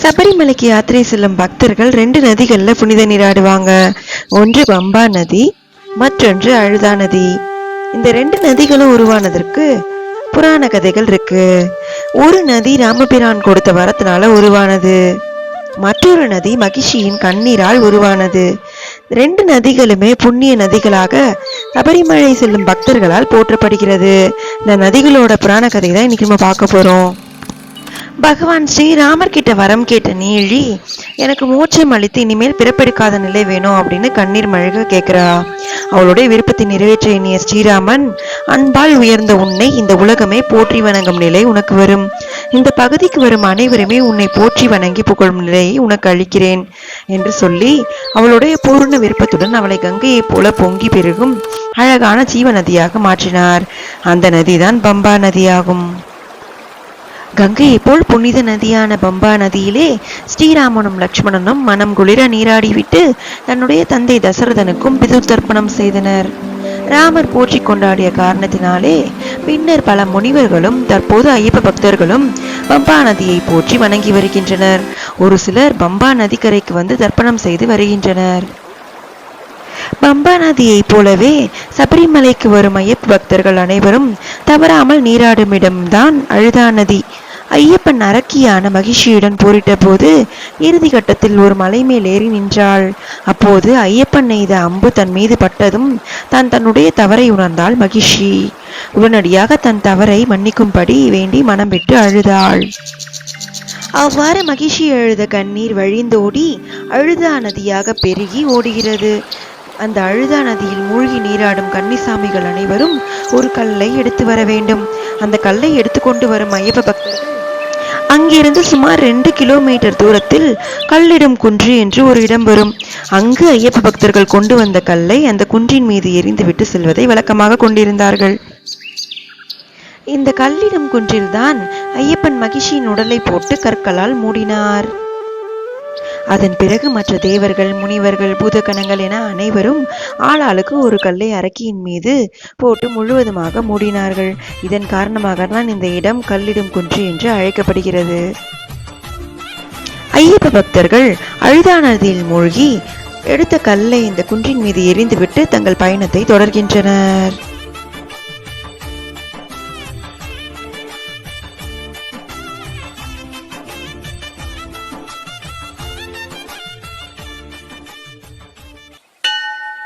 சபரிமலைக்கு யாத்திரை செல்லும் பக்தர்கள் ரெண்டு நதிகள்ல புனித நீராடுவாங்க ஒன்று பம்பா நதி மற்றொன்று அழுதா நதி. இந்த ரெண்டு நதிகளும் உருவானதற்கு புராண கதைகள் இருக்கு. ஒரு நதி ராமபிரான் கொடுத்த வரத்தினால உருவானது. மற்றொரு நதி மகிழ்ச்சியின் கண்ணீரால் உருவானது. ரெண்டு நதிகளுமே புண்ணிய நதிகளாக சபரிமலை செல்லும் பக்தர்களால் போற்றப்படுகிறது. இந்த நதிகளோட புராண கதை தான் இன்னைக்கு நம்ம பார்க்க போறோம். பகவான் ஸ்ரீராமர் கிட்ட வரம் கேட்ட நீழி எனக்கு மோட்சம் அளித்து இனிமேல் பிறப்பெடுக்காத நிலை வேணும் அப்படின்னு கண்ணீர் மழக கேட்கிறா அவளுடைய விருப்பத்தை நிறைவேற்ற எண்ணிய ஸ்ரீராமன் அன்பால் உயர்ந்த உன்னை இந்த உலகமே போற்றி வணங்கும் நிலை உனக்கு வரும். இந்த பகுதிக்கு வரும் அனைவருமே உன்னை போற்றி வணங்கி புகழும் நிலையை உனக்கு அளிக்கிறேன் என்று சொல்லி அவளுடைய பூர்ண விருப்பத்துடன் அவளை கங்கையைப் போல பொங்கி பெருகும் அழகான ஜீவ நதியாக மாற்றினார். அந்த நதிதான் பம்பா நதியாகும். கங்கையை போல் புனித நதியான பம்பா நதியிலே ஸ்ரீராமனும் லக்ஷ்மணனும் மனம் குளிர நீராடிவிட்டு தன்னுடைய தந்தை தசரதனுக்கும் பிதுர் தர்ப்பணம் செய்தனர். ராமர் போற்றி கொண்டாடிய காரணத்தினாலே பின்னர் பல முனிவர்களும் தற்போது ஐயப்ப பக்தர்களும் பம்பா நதியை போற்றி வணங்கி வருகின்றனர். ஒரு சிலர் பம்பா நதிக்கரைக்கு வந்து தர்ப்பணம் செய்து வருகின்றனர். பம்பா நதியைப் போலவே சபரிமலைக்கு வரும் ஐயப்ப பக்தர்கள் அனைவரும் தவறாமல் நீராடும் இடம்தான் அழுதா நதி. ஐயப்பன் அரக்கியான மகிழ்ச்சியுடன் போரிட்ட போது இறுதி கட்டத்தில் ஒரு மலை மேல் ஏறி நின்றாள். அப்போது ஐயப்பன் நெய்த அம்பு தன் மீது பட்டதும் தான் தன்னுடைய தவறை உணர்ந்தாள் மகிழ்ச்சி. உடனடியாக தன் தவறை மன்னிக்கும்படி வேண்டி மனம் விட்டு அழுதாள். அவ்வாறு மகிழ்ச்சி அழுத கண்ணீர் வழிந்தோடி அழுதா நதியாக பெருகி ஓடுகிறது. அந்த அழுதா நதியில் மூழ்கி நீராடும் கன்னிசாமிகள் அனைவரும் ஒரு கல்லை எடுத்து வர வேண்டும். அந்த கல்லை எடுத்துக்கொண்டு வரும் ஐயப்ப பக்தர்கள் அங்கிருந்து சுமார் ரெண்டு கிலோமீட்டர் தூரத்தில் கல்லிடும் குன்று என்று ஒரு இடம் வரும். அங்கு ஐயப்ப பக்தர்கள் கொண்டு வந்த கல்லை அந்த குன்றின் மீது எரிந்துவிட்டு செல்வதை வழக்கமாக கொண்டிருந்தார்கள். இந்த கல்லிடம் குன்றில்தான் ஐயப்பன் மகிஷியின் உடலை போட்டு கற்களால் மூடினார். அதன் பிறகு மற்ற தேவர்கள் முனிவர்கள் பூதகணங்கள் என அனைவரும் ஆளாளுக்கு ஒரு கல்லை அரக்கியின் மீது போட்டு முழுவதுமாக மூடினார்கள். இதன் காரணமாக தான் இந்த இடம் கல்லிடும் குன்று என்று அழைக்கப்படுகிறது. ஐயப்ப பக்தர்கள் அழுதா நதியில் மூழ்கி எடுத்த கல்லை இந்த குன்றின் மீது எரிந்துவிட்டு தங்கள் பயணத்தை தொடர்கின்றனர்.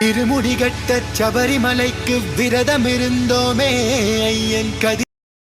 திருமுடிகட்ட சபரிமலைக்கு விரதம் இருந்தோமே ஐயன் கதி